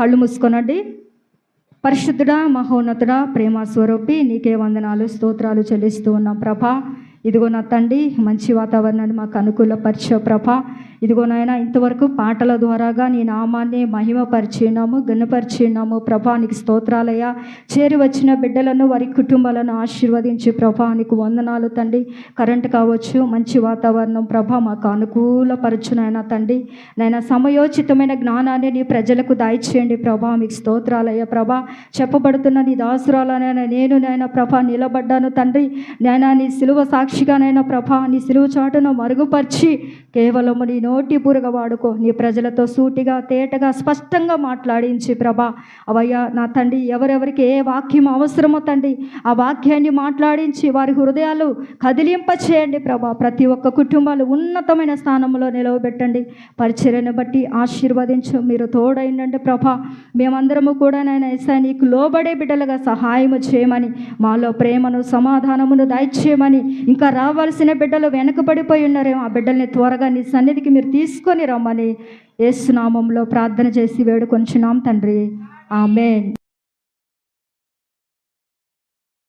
కళ్ళు మూసుకోనండి. పరిశుద్ధుడా మహోన్నతుడా ప్రేమ స్వరూపి నీకే వందనాలు స్తోత్రాలు చెల్లిస్తూ ఉన్నాం ప్రభా. ఇదిగో నా తండ్రి మంచి వాతావరణాన్ని మాకు అనుకూలపరిచే ప్రభ. ఇదిగో నాయన ఇంతవరకు పాటల ద్వారాగా నీ నామాన్ని మహిమపరిచినాము గణపరిచినాము ప్రభా. నీకు చేరి వచ్చిన బిడ్డలను వారి కుటుంబాలను ఆశీర్వదించి ప్రభానికి వందనాలు తండ్రి. కరెంట్ కావచ్చు మంచి వాతావరణం ప్రభా మాకు అనుకూలపరచునైనా నాయన తండ్రి. నాయన సమయోచితమైన జ్ఞానాన్ని నీ ప్రజలకు దయచేయండి ప్రభా. మీకు స్తోత్రాలయ ప్రభా. చెప్పబడుతున్న నీ దాసురాలనైనా నేను నాయన ప్రభా నిలబడ్డాను తండ్రి. నాయన నీ సిలువ సాక్షి సాక్షిగానైనా ప్రభా నీ సిలువ చాటును మరుగుపరిచి కేవలం నీ నోటి బురగ వాడుకో. నీ ప్రజలతో సూటిగా తేటగా స్పష్టంగా మాట్లాడించి ప్రభా. అవయ్యా నా తండ్రి ఎవరెవరికి ఏ వాక్యం అవసరమో తండ్రి ఆ వాక్యాన్ని మాట్లాడించి వారి హృదయాలు కదిలింప చేయండి ప్రభా. ప్రతి ఒక్క కుటుంబాలు ఉన్నతమైన స్థానంలో నిలవబెట్టండి. పరిచర్యను బట్టి ఆశీర్వదించు. మీరు తోడైండండి ప్రభా. మేమందరము కూడా నేను ఎస్ఐ నీకు లోబడే బిడ్డలుగా సహాయము చేయమని మాలో ప్రేమను సమాధానమును దయచేయమని ఇంకా రావాల్సిన బిడ్డలు వెనకబడిపోయి ఉన్నారేమో. ఆ బిడ్డల్ని త్వరగా నీ సన్నిధికి మీరు తీసుకొని రమ్మని ఏసునామంలో ప్రార్థన చేసి వేడుకొంచున్నాం తండ్రి. ఆమెన్.